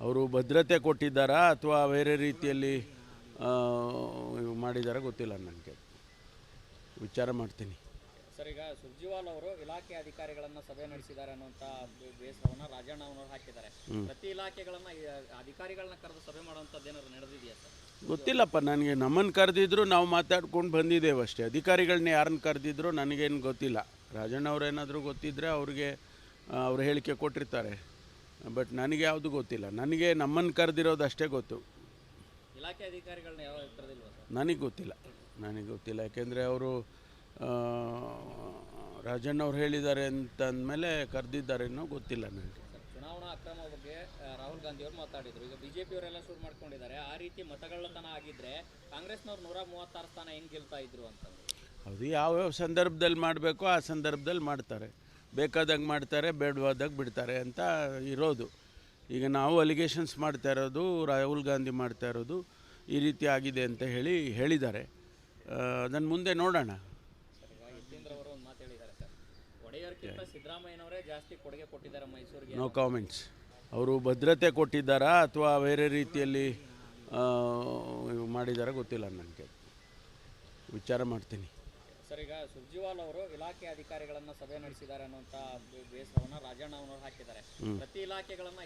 ಅವರು ಭದ್ರತೆ ಕೊಟ್ಟಿದ್ದಾರಾ ಅಥವಾ ಬೇರೆ ರೀತಿಯಲ್ಲಿ ಮಾಡಿದಾರಾ ಗೊತ್ತಿಲ್ಲ ನನಗೆ. ವಿಚಾರ ಮಾಡ್ತೀನಿ. ಸರ್ ಈಗ ಸುರ್ಜಿವಾಲ್ ಅವರು ಇಲಾಖೆ ಅಧಿಕಾರಿಗಳನ್ನ ಸಭೆ ನಡೆಸಿದ್ದಾರೆ ಅನ್ನುವಂತ ಬೇಸರವನ್ನ ರಾಜಣ್ಣ ಅವರು ಹಾಕಿದ್ದಾರೆ. ಪ್ರತಿ ಇಲಾಖೆಗಳನ್ನ ಅಧಿಕಾರಿಗಳನ್ನ ಕರೆದು ಸಭೆ ಮಾಡುವಂಥದ್ದು ಏನಾದ್ರು ನಡೆದಿದೆಯಾ ಸರ್? ಗೊತ್ತಿಲ್ಲಪ್ಪ ನನಗೆ ನಮ್ಮನ್ನು ಕರೆದಿದ್ರು ನಾವು ಮಾತಾಡ್ಕೊಂಡು ಬಂದಿದ್ದೇವೆ ಅಷ್ಟೇ. ಅಧಿಕಾರಿಗಳನ್ನ ಯಾರನ್ನು ಕರೆದಿದ್ರು ನನಗೇನು ಗೊತ್ತಿಲ್ಲ. ರಾಜಣ್ಣ ಅವ್ರೇನಾದರೂ ಗೊತ್ತಿದ್ದರೆ ಅವ್ರಿಗೆ ಅವ್ರ ಅವ್ರು ಹೇಳಿಕೆ ಕೊಟ್ಟಿರ್ತಾರೆ. ಬಟ್ ನನಗೆ ಯಾವುದು ಗೊತ್ತಿಲ್ಲ. ನನಗೆ ನಮ್ಮನ್ನು ಕರೆದಿರೋದು ಅಷ್ಟೇ ಗೊತ್ತು. ಇಲಾಖೆ ಅಧಿಕಾರಿಗಳನ್ನ ಯಾವ ನನಗೆ ಗೊತ್ತಿಲ್ಲ. ನನಗೆ ಗೊತ್ತಿಲ್ಲ. ಯಾಕೆಂದರೆ ಅವರು ರಾಜಣ್ಣ ಅವ್ರು ಹೇಳಿದ್ದಾರೆ ಅಂತ ಅಂದಮೇಲೆ ಕರೆದಿದ್ದಾರೇನೋ ಗೊತ್ತಿಲ್ಲ ನನಗೆ. ಚುನಾವಣಾ ಅಕ್ರಮ ಬಗ್ಗೆ ರಾಹುಲ್ ಗಾಂಧಿ ಅವರು ಮಾತಾಡಿದ್ರು. ಈಗ ಬಿಜೆಪಿ ಅವರೆಲ್ಲ ಶುರು ಮಾಡ್ಕೊಂಡಿದ್ದಾರೆ. ಆ ರೀತಿ ಮತಗಳ್ಳತನ ಆಗಿದ್ದರೆ ಕಾಂಗ್ರೆಸ್ನವ್ರು ನೂರ ಮೂವತ್ತಾರು ಸ್ಥಾನ ಹೆಂಗೆ ಗೆಲ್ತಾ ಇದ್ರು ಅಂತ ಅದು ಯಾವ್ಯಾವ ಸಂದರ್ಭದಲ್ಲಿ ಮಾಡಬೇಕೋ ಆ ಸಂದರ್ಭದಲ್ಲಿ ಮಾಡ್ತಾರೆ. ಬೇಕಾದಾಗ ಮಾಡ್ತಾರೆ ಬೇಡವಾದಾಗ ಬಿಡ್ತಾರೆ ಅಂತ ಇರೋದು. ಈಗ ನಾವು ಅಲಿಗೇಷನ್ಸ್ ಮಾಡ್ತಾ ಇರೋದು ರಾಹುಲ್ ಗಾಂಧಿ ಮಾಡ್ತಾ ಇರೋದು ಈ ರೀತಿ ಆಗಿದೆ ಅಂತ ಹೇಳಿ ಹೇಳಿದ್ದಾರೆ. ಅದನ್ನು ಮುಂದೆ ನೋಡೋಣ. ನೋ ಕಾಮೆಂಟ್ಸ್ ಅವರು ಭದ್ರತೆ ಕೊಟ್ಟಿದ್ದಾರಾ ಅಥವಾ ಬೇರೆ ರೀತಿಯಲ್ಲಿ ಮಾಡಿದಾರ ಗೊತ್ತಿಲ್ಲ ನನಗೆ. ವಿಚಾರ ಮಾಡ್ತೀನಿ. ಸರ್ ಈಗ ಸುರ್ಜಿವಾಲ್ ಅವರು ಇಲಾಖೆ ಅಧಿಕಾರಿಗಳನ್ನ ಸಭೆ ನಡೆಸಿದ್ದಾರೆ ಅನ್ನುವಂತ ಬೇಸರವನ್ನ ರಾಜಣ್ಣ ಅವರು ಹಾಕಿದ್ದಾರೆ. ಪ್ರತಿ ಇಲಾಖೆಗಳನ್ನ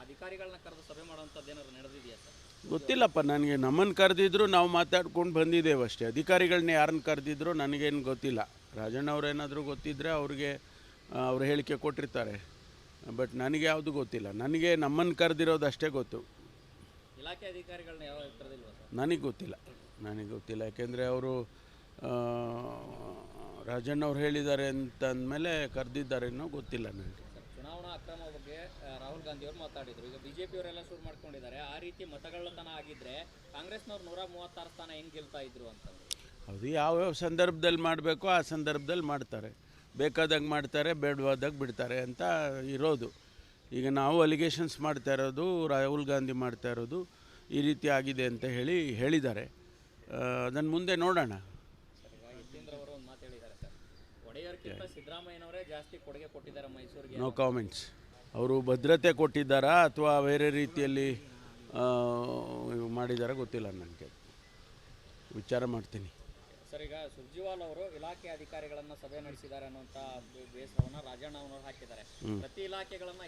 ಅಧಿಕಾರಿಗಳನ್ನ ಕರೆದು ಸಭೆ ಮಾಡುವಂತದ್ದು ಏನಾದ್ರು ನಡೆದಿದೆಯಾ ಸರ್? ಗೊತ್ತಿಲ್ಲಪ್ಪ ನನಗೆ ನಮ್ಮನ್ನು ಕರೆದಿದ್ರು ನಾವು ಮಾತಾಡ್ಕೊಂಡು ಬಂದಿದ್ದೇವೆ ಅಷ್ಟೇ. ಅಧಿಕಾರಿಗಳನ್ನ ಯಾರನ್ನು ಕರೆದಿದ್ರು ನನಗೇನು ಗೊತ್ತಿಲ್ಲ. ರಾಜಣ್ಣ ಅವ್ರೇನಾದರೂ ಗೊತ್ತಿದ್ದರೆ ಅವ್ರಿಗೆ ಅವ್ರು ಹೇಳಿಕೆ ಕೊಟ್ಟಿರ್ತಾರೆ. ಬಟ್ ನನಗೆ ಯಾವುದು ಗೊತ್ತಿಲ್ಲ. ನನಗೆ ನಮ್ಮನ್ನು ಕರೆದಿರೋದು ಅಷ್ಟೇ ಗೊತ್ತು. ಇಲಾಖೆ ಅಧಿಕಾರಿಗಳನ್ನ ಯಾವ ನನಗೆ ಗೊತ್ತಿಲ್ಲ. ನನಗೆ ಗೊತ್ತಿಲ್ಲ. ಯಾಕೆಂದರೆ ಅವರು ರಾಜಣ್ಣ ಅವ್ರು ಹೇಳಿದ್ದಾರೆ ಅಂತ ಅಂದಮೇಲೆ ಕರೆದಿದ್ದಾರೇನೋ ಗೊತ್ತಿಲ್ಲ ನನಗೆ. ಚುನಾವಣಾ ಅಕ್ರಮ ಬಗ್ಗೆ ರಾಹುಲ್ ಗಾಂಧಿ ಅವರು ಮಾತಾಡಿದ್ರು. ಈಗ ಬಿಜೆಪಿ ಅವರೆಲ್ಲ ಶುರು ಮಾಡ್ಕೊಂಡಿದ್ದಾರೆ. ಆ ರೀತಿ ಮತಗಳ್ಳತನ ಆಗಿದ್ದರೆ ಕಾಂಗ್ರೆಸ್ನವ್ರು ನೂರ ಮೂವತ್ತಾರು ಸ್ಥಾನ ಹೆಂಗೆ ಗೆಲ್ತಾ ಇದ್ರು ಅಂತ. ಅದು ಯಾವ್ಯಾವ ಸಂದರ್ಭದಲ್ಲಿ ಮಾಡಬೇಕು ಆ ಸಂದರ್ಭದಲ್ಲಿ ಮಾಡ್ತಾರೆ. ಬೇಕಾದಾಗ ಮಾಡ್ತಾರೆ ಬೇಡವಾದಾಗ ಬಿಡ್ತಾರೆ ಅಂತ ಇರೋದು. ಈಗ ನಾವು ಅಲಿಗೇಷನ್ಸ್ ಮಾಡ್ತಾ ಇರೋದು ರಾಹುಲ್ ಗಾಂಧಿ ಮಾಡ್ತಾ ಇರೋದು ಈ ರೀತಿ ಆಗಿದೆ ಅಂತ ಹೇಳಿ ಹೇಳಿದ್ದಾರೆ. ಅದನ್ನು ಮುಂದೆ ನೋಡೋಣ ಸರ್ ಈಗ ಯತೀಂದ್ರ ಅವರು ಒಂದು ಮಾತು ಹೇಳಿದ್ದಾರೆ ಸರ್ ಸಿದ್ದರಾಮಯ್ಯನವರೇ ಜಾಸ್ತಿ ಕೊಡುಗೆ ಕೊಟ್ಟಿದ್ದಾರೆ ಮೈಸೂರಿಗೆ. ನೋ ಕಾಮೆಂಟ್ಸ್ ಅವರು ಭದ್ರತೆ ಕೊಟ್ಟಿದ್ದಾರಾ ಅಥವಾ ಬೇರೆ ರೀತಿಯಲ್ಲಿ ಮಾಡಿದಾರ ಗೊತ್ತಿಲ್ಲ ನನಗೆ. ವಿಚಾರ ಮಾಡ್ತೀನಿ. ಸರ್ ಈಗ ಸುರ್ಜಿವಾಲ್ ಅವರು ಇಲಾಖೆ ಅಧಿಕಾರಿಗಳನ್ನ ಸಭೆ ನಡೆಸಿದ್ದಾರೆ ಅನ್ನುವಂತ ಬೇಸರವನ್ನ ರಾಜಣ್ಣ ಅವರು ಹಾಕಿದ್ದಾರೆ. ಪ್ರತಿ ಇಲಾಖೆಗಳನ್ನ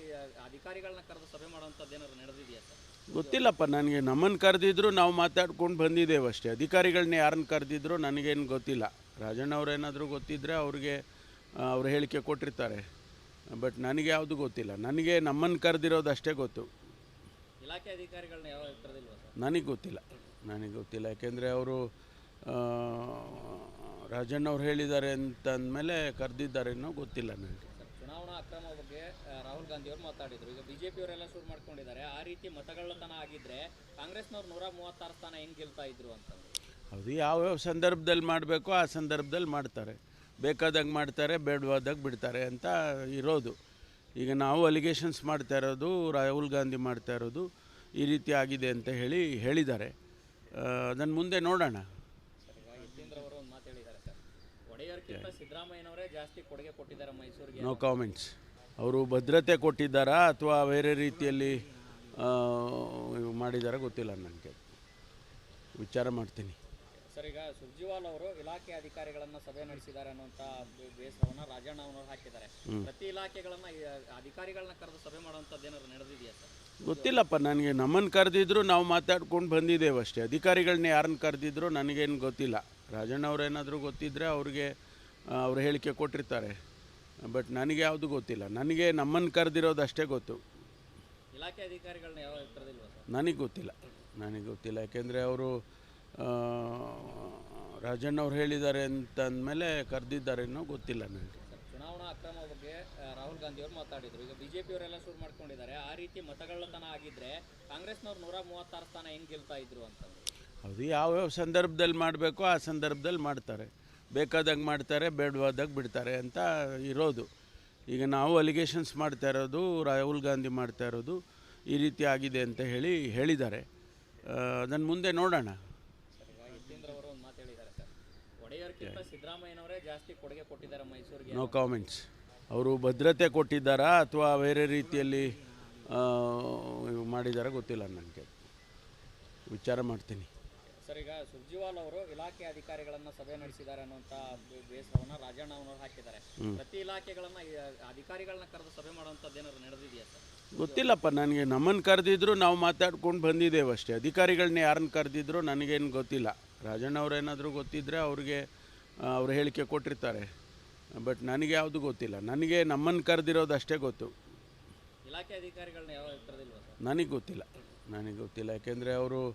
ಅಧಿಕಾರಿಗಳನ್ನ ಕರೆದು ಸಭೆ ಮಾಡುವಂತದ್ದು ಏನಾದ್ರು ನಡೆದಿದೆಯಾ ಸರ್? ಗೊತ್ತಿಲ್ಲಪ್ಪ ನನಗೆ ನಮ್ಮನ್ನು ಕರೆದಿದ್ರು ನಾವು ಮಾತಾಡ್ಕೊಂಡು ಬಂದಿದ್ದೇವೆ ಅಷ್ಟೇ. ಅಧಿಕಾರಿಗಳನ್ನ ಯಾರನ್ನ ಕರೆದಿದ್ರು ನನಗೇನು ಗೊತ್ತಿಲ್ಲ. ರಾಜಣ್ಣ ಅವ್ರೇನಾದರೂ ಗೊತ್ತಿದ್ದರೆ ಅವ್ರಿಗೆ ಅವ್ರು ಹೇಳಿಕೆ ಕೊಟ್ಟಿರ್ತಾರೆ. ಬಟ್ ನನಗೆ ಯಾವುದು ಗೊತ್ತಿಲ್ಲ. ನನಗೆ ನಮ್ಮನ್ನು ಕರೆದಿರೋದು ಅಷ್ಟೇ ಗೊತ್ತು. ಇಲಾಖೆ ಅಧಿಕಾರಿಗಳನ್ನ ಯಾವ ನನಗೆ ಗೊತ್ತಿಲ್ಲ. ನನಗೆ ಗೊತ್ತಿಲ್ಲ. ಯಾಕೆಂದರೆ ಅವರು ರಾಜಣ್ಣ ಅವ್ರು ಹೇಳಿದ್ದಾರೆ ಅಂತ ಅಂದಮೇಲೆ ಕರೆದಿದ್ದಾರೇನೋ ಗೊತ್ತಿಲ್ಲ ನನಗೆ. ಚುನಾವಣಾ ಅಕ್ರಮ ಬಗ್ಗೆ ರಾಹುಲ್ ಗಾಂಧಿ ಅವರು ಮಾತಾಡಿದ್ರು. ಈಗ ಜೆ ಪಿಯವರೆಲ್ಲ ಶುರು ಮಾಡ್ಕೊಂಡಿದ್ದಾರೆ. ಆ ರೀತಿ ಮತಗಳ್ಳತನ ಆಗಿದ್ರೆ ಕಾಂಗ್ರೆಸ್ನವ್ರು ನೂರ ಮೂವತ್ತಾರು ಸ್ಥಾನ ಹೆಂಗೆ ಗೆಲ್ತಾ ಇದ್ರು ಅಂತ? ಅದು ಯಾವ್ಯಾವ ಸಂದರ್ಭದಲ್ಲಿ ಮಾಡಬೇಕೋ ಆ ಸಂದರ್ಭದಲ್ಲಿ ಮಾಡ್ತಾರೆ. ಬೇಕಾದಾಗ ಮಾಡ್ತಾರೆ, ಬೇಡವಾದಾಗ ಬಿಡ್ತಾರೆ ಅಂತ ಇರೋದು. ಈಗ ನಾವು ಅಲಿಗೇಷನ್ಸ್ ಮಾಡ್ತಾ ಇರೋದು, ರಾಹುಲ್ ಗಾಂಧಿ ಮಾಡ್ತಾ ಇರೋದು ಈ ರೀತಿ ಆಗಿದೆ ಅಂತ ಹೇಳಿ ಹೇಳಿದ್ದಾರೆ. ಅದನ್ನು ಮುಂದೆ ನೋಡೋಣ. ನೋ ಕಾಮೆಂಟ್ಸ್ ಅವರು ಭದ್ರತೆ ಕೊಟ್ಟಿದ್ದಾರಾ ಅಥವಾ ಬೇರೆ ರೀತಿಯಲ್ಲಿ ಮಾಡಿದಾರ ಗೊತ್ತಿಲ್ಲ ನನಗೆ. ವಿಚಾರ ಮಾಡ್ತೀನಿ. ಸರ್ ಈಗ ಸುರ್ಜಿವಾಲ್ ಅವರು ಇಲಾಖೆ ಅಧಿಕಾರಿಗಳನ್ನ ಸಭೆ ನಡೆಸಿದ್ದಾರೆ ಅನ್ನುವಂತ ಬೇಸರವನ್ನ ರಾಜಣ್ಣ ಅವರು ಹಾಕಿದ್ದಾರೆ. ಪ್ರತಿ ಇಲಾಖೆಗಳನ್ನ ಅಧಿಕಾರಿಗಳನ್ನ ಕರೆದು ಸಭೆ ಮಾಡುವಂತದ್ದು ಏನಾದ್ರು ನಡೆದಿದೆಯಾ ಸರ್? ಗೊತ್ತಿಲ್ಲಪ್ಪ ನನಗೆ ನಮ್ಮನ್ನು ಕರೆದಿದ್ರು ನಾವು ಮಾತಾಡ್ಕೊಂಡು ಬಂದಿದ್ದೇವೆ ಅಷ್ಟೇ. ಅಧಿಕಾರಿಗಳನ್ನ ಯಾರನ್ನ ಕರೆದಿದ್ರು ನನಗೇನು ಗೊತ್ತಿಲ್ಲ. ರಾಜಣ್ಣ ಅವರೇನಾದರೂ ಗೊತ್ತಿದ್ದರೆ ಅವ್ರಿಗೆ ಅವರು ಹೇಳಿಕೆ ಕೊಟ್ಟಿರ್ತಾರೆ. ಬಟ್ ನನಗೆ ಯಾವುದು ಗೊತ್ತಿಲ್ಲ. ನನಗೆ ನಮ್ಮನ್ನು ಕರೆದಿರೋದು ಅಷ್ಟೇ ಗೊತ್ತು. ಇಲಾಖೆ ಅಧಿಕಾರಿಗಳನ್ನ ಯಾವ ನನಗೆ ಗೊತ್ತಿಲ್ಲ. ನನಗೆ ಗೊತ್ತಿಲ್ಲ. ಯಾಕೆಂದರೆ ಅವರು ರಾಜಣ್ಣ ಅವ್ರು ಹೇಳಿದ್ದಾರೆ ಅಂತ ಅಂದಮೇಲೆ ಕರೆದಿದ್ದಾರೇನೋ ಗೊತ್ತಿಲ್ಲ ನನಗೆ. ಚುನಾವಣಾ ಅಕ್ರಮ ಬಗ್ಗೆ ರಾಹುಲ್ ಗಾಂಧಿ ಅವರು ಮಾತಾಡಿದ್ರು. ಈಗ ಬಿಜೆಪಿ ಅವರೆಲ್ಲ ಶುರು ಮಾಡ್ಕೊಂಡಿದ್ದಾರೆ. ಆ ರೀತಿ ಮತಗಳ್ಳತನ ಆಗಿದ್ರೆ ಕಾಂಗ್ರೆಸ್ನವ್ರು ನೂರ ಮೂವತ್ತಾರು ಸ್ಥಾನ ಹೆಂಗೆ ಗೆಲ್ತಾ ಇದ್ರು ಅಂತ? ಅದು ಯಾವ್ಯಾವ ಸಂದರ್ಭದಲ್ಲಿ ಮಾಡಬೇಕೋ ಆ ಸಂದರ್ಭದಲ್ಲಿ ಮಾಡ್ತಾರೆ. ಬೇಕಾದಾಗ ಮಾಡ್ತಾರೆ ಬೇಡವಾದಾಗ ಬಿಡ್ತಾರೆ ಅಂತ ಇರೋದು. ಈಗ ನಾವು ಅಲಿಗೇಷನ್ಸ್ ಮಾಡ್ತಾ ಇರೋದು ರಾಹುಲ್ ಗಾಂಧಿ ಮಾಡ್ತಾ ಇರೋದು ಈ ರೀತಿ ಆಗಿದೆ ಅಂತ ಹೇಳಿ ಹೇಳಿದ್ದಾರೆ. ಅದನ್ನು ಮುಂದೆ ನೋಡೋಣ ಸರ್ ಈಗ ಯತೀಂದ್ರ ಅವರು ಒಂದು ಮಾತು ಹೇಳಿದ್ದಾರೆ ಸರ್ ಸಿದ್ದರಾಮಯ್ಯನವರೇ ಜಾಸ್ತಿ ಕೊಡುಗೆ ಕೊಟ್ಟಿದ್ದಾರೆ ಮೈಸೂರಿಗೆ. ನೋ ಕಾಮೆಂಟ್ಸ್ ಅವರು ಭದ್ರತೆ ಕೊಟ್ಟಿದ್ದಾರಾ ಅಥವಾ ಬೇರೆ ರೀತಿಯಲ್ಲಿ ಮಾಡಿದಾರ ಗೊತ್ತಿಲ್ಲ ನನಗೆ. ವಿಚಾರ ಮಾಡ್ತೀನಿ. ಸರ್ ಈಗ ಸುರ್ಜಿವಾಲ್ ಅವರು ಇಲಾಖೆ ಅಧಿಕಾರಿಗಳನ್ನ ಸಭೆ ನಡೆಸಿದ್ದಾರೆ ಅನ್ನುವಂತ ಬೇಸರವನ್ನು ರಾಜಣ್ಣ ಅವರು ಹಾಕಿದ್ದಾರೆ. ಪ್ರತಿ ಇಲಾಖೆಗಳನ್ನ ಈ ಅಧಿಕಾರಿಗಳನ್ನ ಕರೆದು ಸಭೆ ಮಾಡುವಂತದ್ದು ಏನಾದ್ರು ನಡೆದಿದೆಯಾ ಸರ್? ಗೊತ್ತಿಲ್ಲಪ್ಪ ನನಗೆ ನಮ್ಮನ್ನು ಕರೆದಿದ್ರು ನಾವು ಮಾತಾಡ್ಕೊಂಡು ಬಂದಿದ್ದೇವೆ ಅಷ್ಟೇ. ಅಧಿಕಾರಿಗಳನ್ನ ಯಾರನ್ನು ಕರೆದಿದ್ರು ನನಗೇನು ಗೊತ್ತಿಲ್ಲ. ರಾಜಣ್ಣ ಅವ್ರೇನಾದರೂ ಗೊತ್ತಿದ್ದರೆ ಅವ್ರಿಗೆ ಅವ್ರು ಹೇಳಿಕೆ ಕೊಟ್ಟಿರ್ತಾರೆ. ಬಟ್ ನನಗೆ ಯಾವುದು ಗೊತ್ತಿಲ್ಲ. ನನಗೆ ನಮ್ಮನ್ನು ಕರೆದಿರೋದು ಅಷ್ಟೇ ಗೊತ್ತು. ಇಲಾಖೆ ಅಧಿಕಾರಿಗಳನ್ನ ಯಾವ ನನಗೆ ಗೊತ್ತಿಲ್ಲ. ನನಗೆ ಗೊತ್ತಿಲ್ಲ. ಯಾಕೆಂದರೆ ಅವರು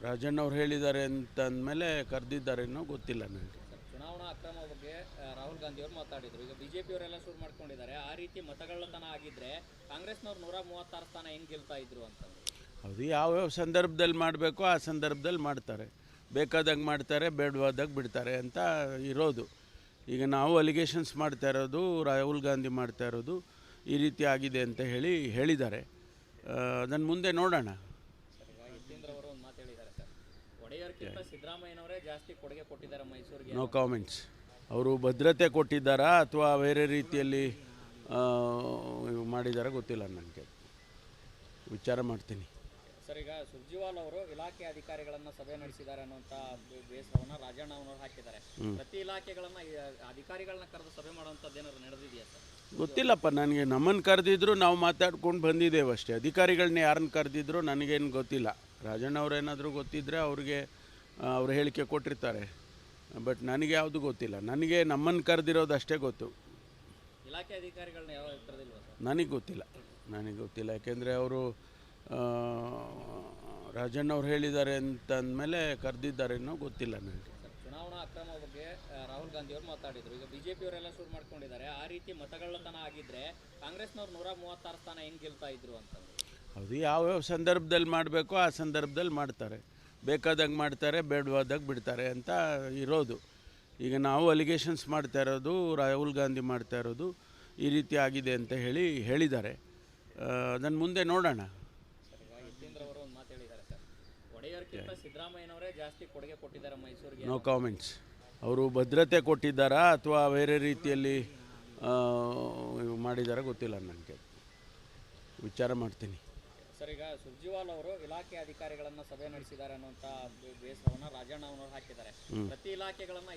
ರಾಜಣ್ಣ ಅವ್ರು ಹೇಳಿದ್ದಾರೆ ಅಂತ ಅಂದಮೇಲೆ ಕರೆದಿದ್ದಾರೇನೋ ಗೊತ್ತಿಲ್ಲ ನನಗೆ. ಚುನಾವಣಾ ಅಕ್ರಮ ಬಗ್ಗೆ ರಾಹುಲ್ ಗಾಂಧಿ ಅವರು ಮಾತಾಡಿದರು. ಈಗ ಬಿಜೆಪಿ ಅವರೆಲ್ಲ ಶುರು ಮಾಡ್ಕೊಂಡಿದ್ದಾರೆ. ಆ ರೀತಿ ಮತಗಳ್ಳತನ ಆಗಿದ್ದರೆ ಕಾಂಗ್ರೆಸ್ನವ್ರು ನೂರ ಮೂವತ್ತಾರು ಸ್ಥಾನ ಹೆಂಗೆ ಗೆಲ್ತಾ ಇದ್ರು ಅಂತ? ಅದು ಯಾವ್ಯಾವ ಸಂದರ್ಭದಲ್ಲಿ ಮಾಡಬೇಕೋ ಆ ಸಂದರ್ಭದಲ್ಲಿ ಮಾಡ್ತಾರೆ. ಬೇಕಾದಾಗ ಮಾಡ್ತಾರೆ ಬೇಡವಾದಾಗ ಬಿಡ್ತಾರೆ ಅಂತ ಇರೋದು. ಈಗ ನಾವು ಅಲಿಗೇಷನ್ಸ್ ಮಾಡ್ತಾ ಇರೋದು ರಾಹುಲ್ ಗಾಂಧಿ ಮಾಡ್ತಾ ಇರೋದು ಈ ರೀತಿ ಆಗಿದೆ ಅಂತ ಹೇಳಿ ಹೇಳಿದ್ದಾರೆ. ಅದನ್ನು ಮುಂದೆ ನೋಡೋಣ. ನೋ ಕಾಮೆಂಟ್ಸ್ ಅವರು ಭದ್ರತೆ ಕೊಟ್ಟಿದ್ದಾರಾ ಅಥವಾ ಬೇರೆ ರೀತಿಯಲ್ಲಿ ಮಾಡಿದಾರಾ ಗೊತ್ತಿಲ್ಲ ನನಗೆ. ವಿಚಾರ ಮಾಡ್ತೀನಿ. ಸರ್ ಈಗ ಸುರ್ಜಿವಾಲ್ ಅವರು ಇಲಾಖೆ ಅಧಿಕಾರಿಗಳನ್ನ ಸಭೆ ನಡೆಸಿದ್ದಾರೆ ಅನ್ನುವಂತ ಬೇಸರವನ್ನ ರಾಜಣ್ಣ ಅವರು ಹಾಕಿದ್ದಾರೆ. ಪ್ರತಿ ಇಲಾಖೆಗಳನ್ನ ಅಧಿಕಾರಿಗಳನ್ನ ಕರೆದು ಸಭೆ ಮಾಡುವಂತದ್ದು ಏನಾದ್ರು ನಡೆದಿದೆಯಾ ಸರ್? ಗೊತ್ತಿಲ್ಲಪ್ಪ ನನಗೆ ನಮ್ಮನ್ನು ಕರೆದಿದ್ರು ನಾವು ಮಾತಾಡ್ಕೊಂಡು ಬಂದಿದ್ದೇವೆ ಅಷ್ಟೇ. ಅಧಿಕಾರಿಗಳನ್ನ ಯಾರನ್ನು ಕರೆದಿದ್ರು ನನಗೇನು ಗೊತ್ತಿಲ್ಲ. ರಾಜಣ್ಣ ಅವ್ರೇನಾದರೂ ಗೊತ್ತಿದ್ದರೆ ಅವ್ರಿಗೆ ಅವ್ರು ಹೇಳಿಕೆ ಕೊಟ್ಟಿರ್ತಾರೆ. ಬಟ್ ನನಗೆ ಯಾವುದು ಗೊತ್ತಿಲ್ಲ. ನನಗೆ ನಮ್ಮನ್ನು ಕರೆದಿರೋದು ಅಷ್ಟೇ ಗೊತ್ತು. ಇಲಾಖೆ ಅಧಿಕಾರಿಗಳನ್ನ ಯಾವ ನನಗೆ ಗೊತ್ತಿಲ್ಲ. ನನಗೆ ಗೊತ್ತಿಲ್ಲ. ಯಾಕೆಂದರೆ ಅವರು ರಾಜಣ್ಣ ಅವ್ರು ಹೇಳಿದ್ದಾರೆ ಅಂತ ಅಂದಮೇಲೆ ಕರೆದಿದ್ದಾರೇನೋ ಗೊತ್ತಿಲ್ಲ ನನಗೆ. ಚುನಾವಣಾ ಅಕ್ರಮ ಬಗ್ಗೆ ರಾಹುಲ್ ಗಾಂಧಿ ಅವರು ಮಾತಾಡಿದ್ರು. ಈಗ ಬಿಜೆಪಿ ಅವರೆಲ್ಲ ಶುರು ಮಾಡ್ಕೊಂಡಿದ್ದಾರೆ. ಆ ರೀತಿ ಮತಗಳ್ಳತನ ಆಗಿದ್ರೆ ಕಾಂಗ್ರೆಸ್ನವ್ರು ನೂರ ಮೂವತ್ತಾರು ಸ್ಥಾನ ಹೆಂಗೆ ಗೆಲ್ತಾ ಇದ್ರು ಅಂತ ಅದು ಯಾವ್ಯಾವ ಸಂದರ್ಭದಲ್ಲಿ ಮಾಡಬೇಕೋ ಆ ಸಂದರ್ಭದಲ್ಲಿ ಮಾಡ್ತಾರೆ. ಬೇಕಾದಾಗ ಮಾಡ್ತಾರೆ ಬೇಡವಾದಾಗ ಬಿಡ್ತಾರೆ ಅಂತ ಇರೋದು. ಈಗ ನಾವು ಅಲಿಗೇಷನ್ಸ್ ಮಾಡ್ತಾ ಇರೋದು ರಾಹುಲ್ ಗಾಂಧಿ ಮಾಡ್ತಾ ಇರೋದು ಈ ರೀತಿ ಆಗಿದೆ ಅಂತ ಹೇಳಿ ಹೇಳಿದ್ದಾರೆ. ಅದನ್ನು ಮುಂದೆ ನೋಡೋಣ ಸರ್ ಈಗ ಯತೀಂದ್ರ ಅವರು ಒಂದು ಮಾತು ಹೇಳಿದ್ದಾರೆ ಸರ್ ಸಿದ್ದರಾಮಯ್ಯನವರೇ ಜಾಸ್ತಿ ಕೊಡುಗೆ ಕೊಟ್ಟಿದ್ದಾರೆ ಮೈಸೂರಿಗೆ. ನೋ ಕಾಮೆಂಟ್ಸ್ ಅವರು ಭದ್ರತೆ ಕೊಟ್ಟಿದ್ದಾರಾ ಅಥವಾ ಬೇರೆ ರೀತಿಯಲ್ಲಿ ಮಾಡಿದಾರ ಗೊತ್ತಿಲ್ಲ ನನಗೆ. ವಿಚಾರ ಮಾಡ್ತೀನಿ. ಸರ್ ಈಗ ಸುರ್ಜಿವಾಲ್ ಅವರು ಇಲಾಖೆ ಅಧಿಕಾರಿಗಳನ್ನ ಸಭೆ ನಡೆಸಿದ್ದಾರೆ ಅನ್ನುವಂತ ಬೇಸರವನ್ನು ರಾಜಣ್ಣ ಅವರು ಹಾಕಿದ್ದಾರೆ. ಪ್ರತಿ ಇಲಾಖೆಗಳನ್ನ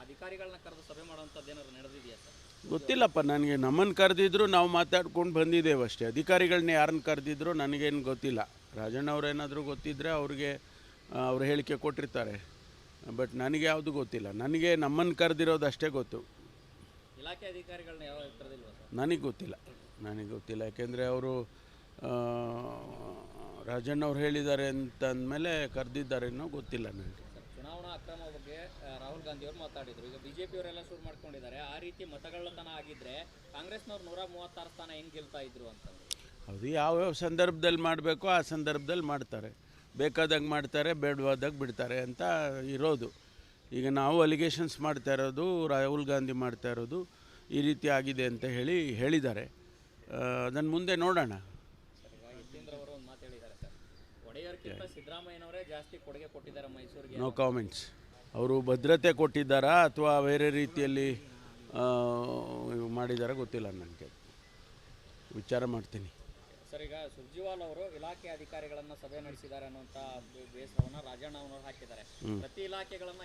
ಅಧಿಕಾರಿಗಳನ್ನ ಕರೆದು ಸಭೆ ಮಾಡುವಂತದ್ದು ಏನಾದ್ರು ನಡೆದಿದೆಯಾ ಸರ್? ಗೊತ್ತಿಲ್ಲಪ್ಪ ನನಗೆ ನಮ್ಮನ್ನು ಕರೆದಿದ್ರು ನಾವು ಮಾತಾಡ್ಕೊಂಡು ಬಂದಿದ್ದೇವೆ ಅಷ್ಟೇ. ಅಧಿಕಾರಿಗಳನ್ನ ಯಾರನ್ನ ಕರೆದಿದ್ರು ನನಗೇನು ಗೊತ್ತಿಲ್ಲ. ರಾಜಣ್ಣ ಅವ್ರೇನಾದರೂ ಗೊತ್ತಿದ್ದರೆ ಅವ್ರಿಗೆ ಆ, ಅವ್ರು ಹೇಳಿಕೆ ಕೊಟ್ಟಿರ್ತಾರೆ. ಬಟ್ ನನಗೆ ಯಾವುದು ಗೊತ್ತಿಲ್ಲ. ನನಗೆ ನಮ್ಮನ್ನು ಕರೆದಿರೋದು ಅಷ್ಟೇ ಗೊತ್ತು. ಇಲಾಖೆ ಅಧಿಕಾರಿಗಳನ್ನ ಯಾವ ನನಗೆ ಗೊತ್ತಿಲ್ಲ. ನನಗೆ ಗೊತ್ತಿಲ್ಲ. ಯಾಕೆಂದರೆ ಅವರು ರಾಜಣ್ಣ ಅವ್ರು ಹೇಳಿದ್ದಾರೆ ಅಂತ ಅಂದಮೇಲೆ ಕರೆದಿದ್ದಾರೇನೋ ಗೊತ್ತಿಲ್ಲ ನನಗೆ. ಚುನಾವಣಾ ಅಕ್ರಮ ಬಗ್ಗೆ ರಾಹುಲ್ ಗಾಂಧಿ ಅವರು ಮಾತಾಡಿದರು. ಈಗ ಬಿಜೆಪಿ ಅವರೆಲ್ಲ ಶುರು ಮಾಡ್ಕೊಂಡಿದ್ದಾರೆ. ಆ ರೀತಿ ಮತಗಳ್ಳತನ ಆಗಿದ್ದರೆ ಕಾಂಗ್ರೆಸ್ನವ್ರು ನೂರ ಮೂವತ್ತಾರು ಸ್ಥಾನ ಹೆಂಗೆ ಗೆಲ್ತಾ ಇದ್ರು ಅಂತ? ಅದು ಯಾವ್ಯಾವ ಸಂದರ್ಭದಲ್ಲಿ ಮಾಡಬೇಕೋ ಆ ಸಂದರ್ಭದಲ್ಲಿ ಮಾಡ್ತಾರೆ. ಬೇಕಾದಾಗ ಮಾಡ್ತಾರೆ ಬೇಡವಾದಾಗ ಬಿಡ್ತಾರೆ ಅಂತ ಇರೋದು. ಈಗ ನಾವು ಅಲಿಗೇಷನ್ಸ್ ಮಾಡ್ತಾ ಇರೋದು ರಾಹುಲ್ ಗಾಂಧಿ ಮಾಡ್ತಾ ಇರೋದು ಈ ರೀತಿ ಆಗಿದೆ ಅಂತ ಹೇಳಿ ಹೇಳಿದ್ದಾರೆ. ಅದನ್ನು ಮುಂದೆ ನೋಡೋಣ. ನೋ ಕಾಮೆಂಟ್ಸ್ ಅವರು ಭದ್ರತೆ ಕೊಟ್ಟಿದ್ದಾರಾ ಅಥವಾ ಬೇರೆ ರೀತಿಯಲ್ಲಿ ಮಾಡಿದಾರ ಗೊತ್ತಿಲ್ಲ ನನಗೆ. ವಿಚಾರ ಮಾಡ್ತೀನಿ. ಸರ್ ಈಗ ಸುರ್ಜಿವಾಲ್ ಅವರು ಇಲಾಖೆ ಅಧಿಕಾರಿಗಳನ್ನ ಸಭೆ ನಡೆಸಿದ್ದಾರೆ ಅನ್ನುವಂತ ಬೇಸರವನ್ನ ರಾಜಣ್ಣ ಅವರು ಹಾಕಿದ್ದಾರೆ. ಪ್ರತಿ ಇಲಾಖೆಗಳನ್ನ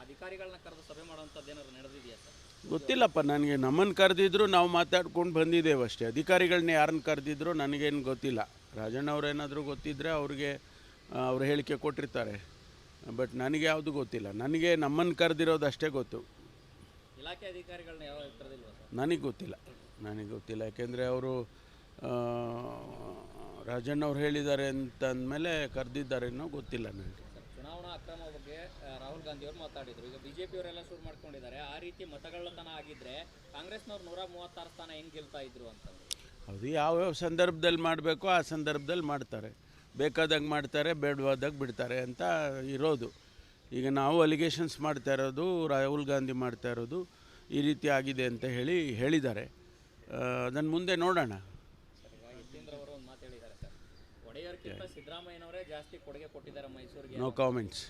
ಅಧಿಕಾರಿಗಳನ್ನ ಕರೆದು ಸಭೆ ಮಾಡುವಂತದ್ದು ಏನಾದ್ರು ನಡೆದಿದೆಯಾ ಸರ್? ಗೊತ್ತಿಲ್ಲಪ್ಪ ನನಗೆ ನಮ್ಮನ್ನು ಕರೆದಿದ್ರು ನಾವು ಮಾತಾಡ್ಕೊಂಡು ಬಂದಿದ್ದೇವೆ ಅಷ್ಟೇ. ಅಧಿಕಾರಿಗಳನ್ನ ಯಾರನ್ನ ಕರೆದಿದ್ರು ನನಗೇನು ಗೊತ್ತಿಲ್ಲ. ರಾಜಣ್ಣ ಅವ್ರೇನಾದರೂ ಗೊತ್ತಿದ್ದರೆ ಅವ್ರಿಗೆ ಅವ್ರು ಹೇಳಿಕೆ ಕೊಟ್ಟಿರ್ತಾರೆ. ಬಟ್ ನನಗೆ ಯಾವುದು ಗೊತ್ತಿಲ್ಲ. ನನಗೆ ನಮ್ಮನ್ನು ಕರೆದಿರೋದು ಅಷ್ಟೇ ಗೊತ್ತು. ಇಲಾಖೆ ಅಧಿಕಾರಿಗಳನ್ನ ಯಾವ ನನಗೆ ಗೊತ್ತಿಲ್ಲ. ನನಗೆ ಗೊತ್ತಿಲ್ಲ. ಯಾಕೆಂದರೆ ಅವರು ರಾಜಣ್ಣ ಅವ್ರು ಹೇಳಿದ್ದಾರೆ ಅಂತ ಅಂದಮೇಲೆ ಕರೆದಿದ್ದಾರೇನೋ ಗೊತ್ತಿಲ್ಲ ನನಗೆ. ಚುನಾವಣಾ ಅಕ್ರಮ ಬಗ್ಗೆ ರಾಹುಲ್ ಗಾಂಧಿ ಅವರು ಮಾತಾಡಿದ್ರು. ಈಗ ಬಿಜೆಪಿ ಅವರೆಲ್ಲ ಶುರು ಮಾಡ್ಕೊಂಡಿದ್ದಾರೆ. ಆ ರೀತಿ ಮತಗಳ್ಳತನ ಆಗಿದ್ರೆ ಕಾಂಗ್ರೆಸ್ನವ್ರು ನೂರ ಮೂವತ್ತಾರು ಸ್ಥಾನ ಹೆಂಗೆ ಗೆಲ್ತಾ ಇದ್ರು ಅಂತ. ಅದು ಯಾವ್ಯಾವ ಸಂದರ್ಭದಲ್ಲಿ ಮಾಡಬೇಕು ಆ ಸಂದರ್ಭದಲ್ಲಿ ಮಾಡ್ತಾರೆ. ಬೇಕಾದಾಗ ಮಾಡ್ತಾರೆ ಬೇಡವಾದಾಗ ಬಿಡ್ತಾರೆ ಅಂತ ಇರೋದು. ಈಗ ನಾವು ಅಲಿಗೇಷನ್ಸ್ ಮಾಡ್ತಾ ಇರೋದು ರಾಹುಲ್ ಗಾಂಧಿ ಮಾಡ್ತಾ ಇರೋದು ಈ ರೀತಿ ಆಗಿದೆ ಅಂತ ಹೇಳಿ ಹೇಳಿದ್ದಾರೆ. ಅದನ್ನು ಮುಂದೆ ನೋಡೋಣ. ಮೇಯರ್ಕ್ಕಿಂತ ಸಿದ್ದರಾಮಯ್ಯನವರೇ ಜಾಸ್ತಿ ಕೊಡುಗೆ ಕೊಟ್ಟಿದ್ದಾರೆ ಮೈಸೂರಿಗೆ. No comments